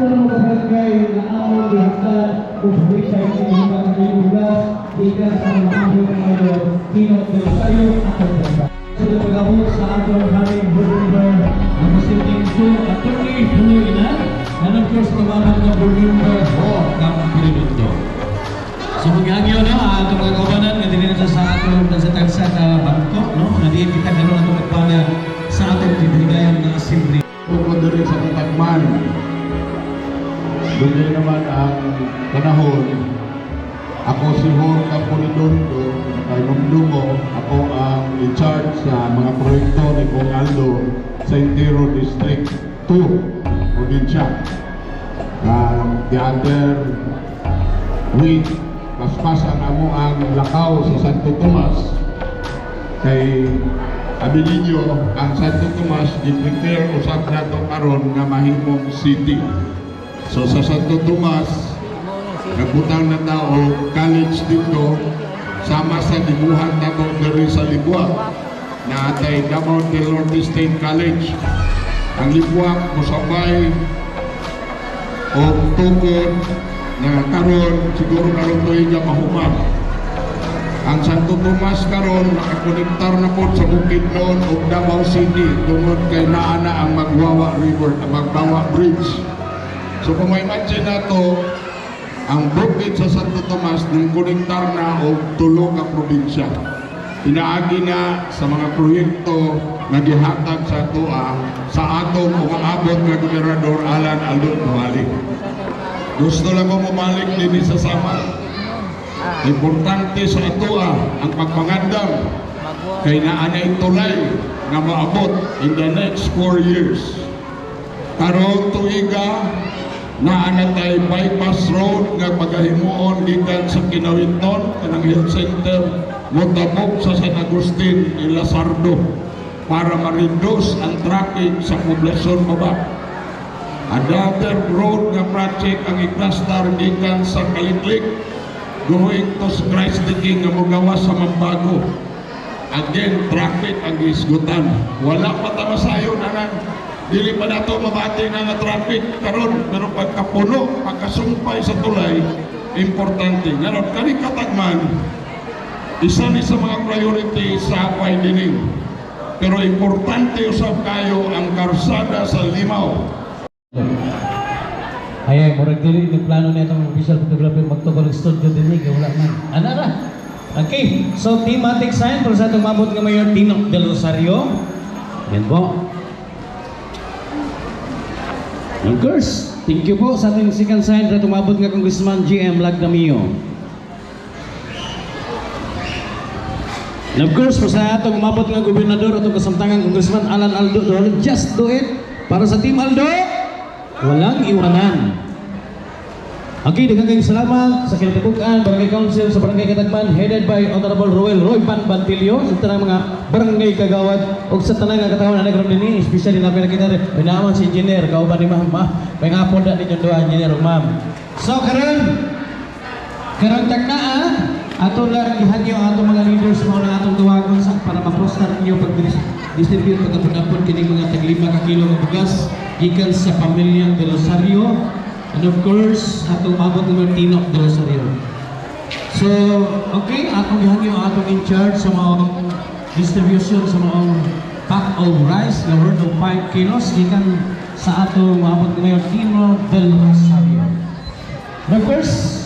ng barangay na among gihaptan kung sa sa inyong mga lugar, ikan sa mga among mga Pino del Sayo at Pagkasa. Sa pagkabot sa atong haring Burger, ang masinting so, attorney Pulina, na nagkos tumamang na Burger ho, ng Pilipindo. So magyagyo no, ah, atong mga sa sa atong sa tagsa ka bangko, Doon naman ang panahon. Ako si Hor Capolidondo, kay Lumdumo. Ako ang in charge sa mga proyekto ni Kong Aldo sa Intero District 2, probinsya. Um, the other week, paspasan amo ang lakaw sa Santo Tomas kay Abilinyo ang Santo Tomas gi-prepare usab nato karon nga mahimong city. So sa Santo Tomas nagbutang na tao college dito sama sa dibuhan nato diri sa Libwa na atay Davao del Norte State College. Ang Libwa musabay o tukod na karon siguro karon tuig nga mahumag ang Santo Tomas karon nakakonektar na po sa bukid noon o Davao City tungod kay naa na ang Magwawa River, ang Magwawa Bridge. So kung may imagine na to, ang bukid sa Santo Tomas nang konektar na o tulo ka probinsya. Inaagi na sa mga proyekto nga gihatag sa atoa sa atong umaabot nga Gobernador Alan Aldo Duhali. Gusto lang ko mabalik din sa Samar. Importante sa ito ah, ang pagpangandam kay naanay tulay nga maabot in the next 4 years. Karong tuiga naana tay bypass road nga pagahimuon gikan sa Kinawinton kanang health center motabok sa San Agustin ni Lazardo para ma-reduce ang traffic sa poblasyon baba. Another road nga project ang iklastar gikan sa Kaliklik going to Christ the King nga mogawas sa Mambago. Again, traffic ang isgutan. Wala pa tamasayo na nga. Dili pa nato mabati na nga traffic karon pero pagkapuno, pagkasumpay sa tulay, importante. Ngayon, kani katagman, isa ni sa mga priority sa Apay Dining. Pero importante usab kayo ang karsada sa Limaw. Ay, murag dili ni plano na itong official photographer magtugol ng studio din ni wala man. Ana ra. Okay, so thematic sign para sa itong mabot nga Mayor Tino Del Rosario. Yan po. Of course, thank you po sa ating second sign para tumabot nga Congressman GM Lagdamio. And of course, para sa atong umabot nga gobernador atong kasamtangan Congressman Alan Aldo just do it para sa Team Aldo. Walang iwanan. Okay, daghang kayong salamat sa kinatutukan Barangay Council sa Barangay Katagman headed by Honorable Roel Roy Pan Bantilio sa tanang mga barangay kagawad o sa tanang nga katawhan na nagkaroon din especially si engineer? Kauban ni ma'am ma may nga ninyo engineer ma'am so karon karon tagnaa ato lang gihanyo ang atong mga leaders mo na atong tuwagon sa para ma-prostar niyo pag distribute pagkapon kini mga tag 5 ka kilo ng bugas gikan sa pamilya de and of course atong mabot ng Martino de Rosario so okay atong gihanyo ang atong in charge sa mga distribution sa mga pack of rice na worth of 5 kilos gikan sa atong mabot ng Martino del Rosario. Of course